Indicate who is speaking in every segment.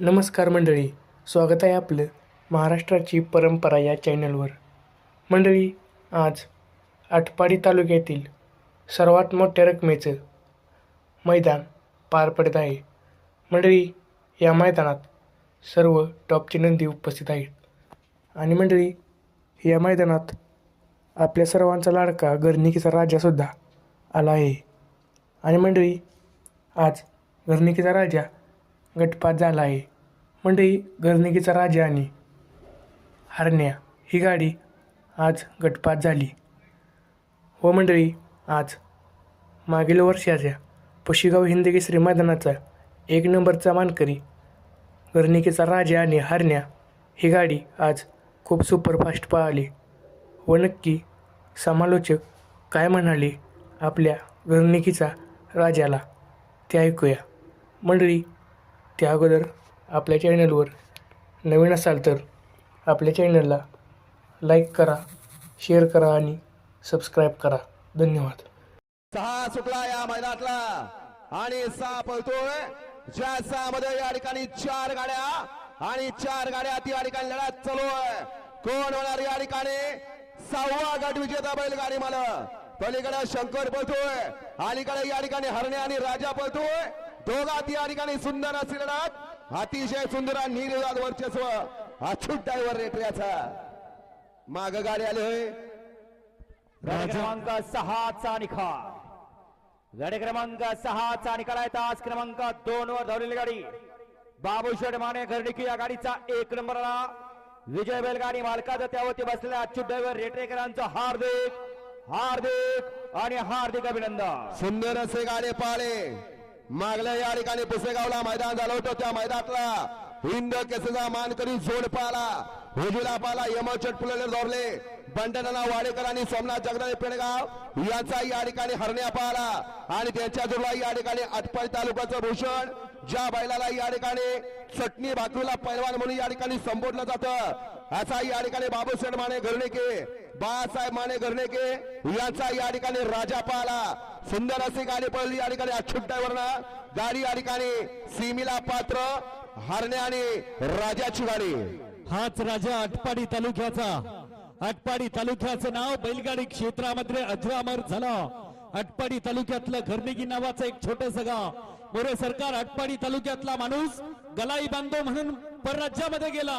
Speaker 1: नमस्कार मंडळी स्वागत आहे आपलं महाराष्ट्राची परंपरा या चॅनलवर. मंडळी आज आटपाडी तालुक्यातील सर्वात मोठ्या रकमेचं मैदान पार पडत आहे. मंडळी या मैदानात सर्व टॉपची नंदी उपस्थित आहेत. आणि मंडळी या मैदानात आपल्या सर्वांचा लाडका गर्निकीचा राजासुद्धा आला आहे. आणि मंडळी आज गर्निकीचा राजा गटपात झाला आहे. मंडळी गर्निकीचा राजा आणि हरण्या ही गाडी आज गटपात झाली. व मंडळी आज मागील वर्षाच्या पशिगाव हिंदकेसरी मैदानाचा एक नंबरचा मानकरी गर्निकीचा राजा आणि हरण्या ही गाडी आज खूप सुपरफास्ट पळाली. व नक्की समालोचक काय म्हणाले आपल्या गर्निकीचा राजाला ते ऐकूया. मंडळी त्या अगोदर आपल्या चॅनलवर नवीन असाल तर आपल्या चॅनलला लाईक करा शेअर करा आणि सबस्क्राईब करा. धन्यवाद.
Speaker 2: सहा सुटला या मैदानातला आणि सहा पळतोय. ज्या सहा मध्ये या ठिकाणी चार गाड्या आणि चार गाड्या या ठिकाणी लढ्यात चालू आहे कोण होणार या ठिकाणी? सहावा गट विजेता बैलगाडी मला पलीकडे शंकर पळतोय. अलीकडे या ठिकाणी हरणे आणि राजा पळतोय. दोघात या ठिकाणी सुंदर लढत अतिशय सुंदर आणि निर्विवाद वर्चस्व. अछूट ड्रायव्हर रेटऱ्याचा माग गाडी आली होय.
Speaker 3: गाडी क्रमांक सहाचा निकाल गाडी क्रमांक सहाचा निकाल आहे. तास क्रमांक दोन वर धावलेली गाडी. बाबू शेठ माने घरडिकी या गाडीचा एक नंबरला विजय बैलगाडी मालकाचं त्यावरती बसलेल्या अच्युत ड्रायव्हर रेटरेकरांचं हार्दिक हार्दिक आणि हार्दिक अभिनंदन.
Speaker 2: सुंदर असे गाडे पाळे. मागल्या या ठिकाणी पुसेगावला मैदान झालं होतं. त्या मैदानातला हिंद केसचा मानकरी जोड पाला हुजुला पाला यमचट फुले दौरले बंडना वाडेकर आणि सोमनाथ जगदाळे पेणगाव यांचा या ठिकाणी हरण्या पाला आणि त्यांच्या जोडला या ठिकाणी अटपाळी तालुक्याचं भूषण. ज्या बैलाला या ठिकाणी चटणी भाकरीला पैलवान म्हणून या ठिकाणी संबोधलं जातं. असा या ठिकाणी बाबूशेठ माने घरणेके बाळासाहेब माने घरणेके यांचा या ठिकाणी राजा पाहला सुंदर अशी गाडी पडली या ठिकाणी अच्युत ड्रायव्हरनं गाडी या ठिकाणी सीमीला पात्र हरणे आणि राजाची गाडी.
Speaker 4: हाच राजा अटपाडी तालुक्याचा. अटपाडी तालुक्याचं नाव बैलगाडी क्षेत्रामध्ये अजरामर झालं. अटपाडी तालुक्यातलं घरनिगी नावाचं एक छोटस गाव मोरे सरकार अटपाडी तालुक्यातला माणूस गलाई बांधव म्हणून परराज्यामध्ये गेला.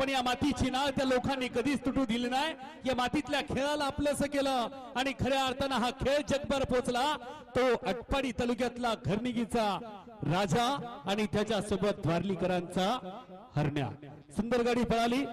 Speaker 4: पण या मातीची नाळ त्या लोकांनी कधीच तुटू दिली नाही. या मातीतल्या खेळाला आपलंस केलं आणि खऱ्या अर्थानं हा खेळ जगभर पोचला. तो अटपाडी तालुक्यातला घरनिगीचा राजा आणि त्याच्या सोबत द्वारलीकरांचा हरण्या. सुंदर गाडी पळाली.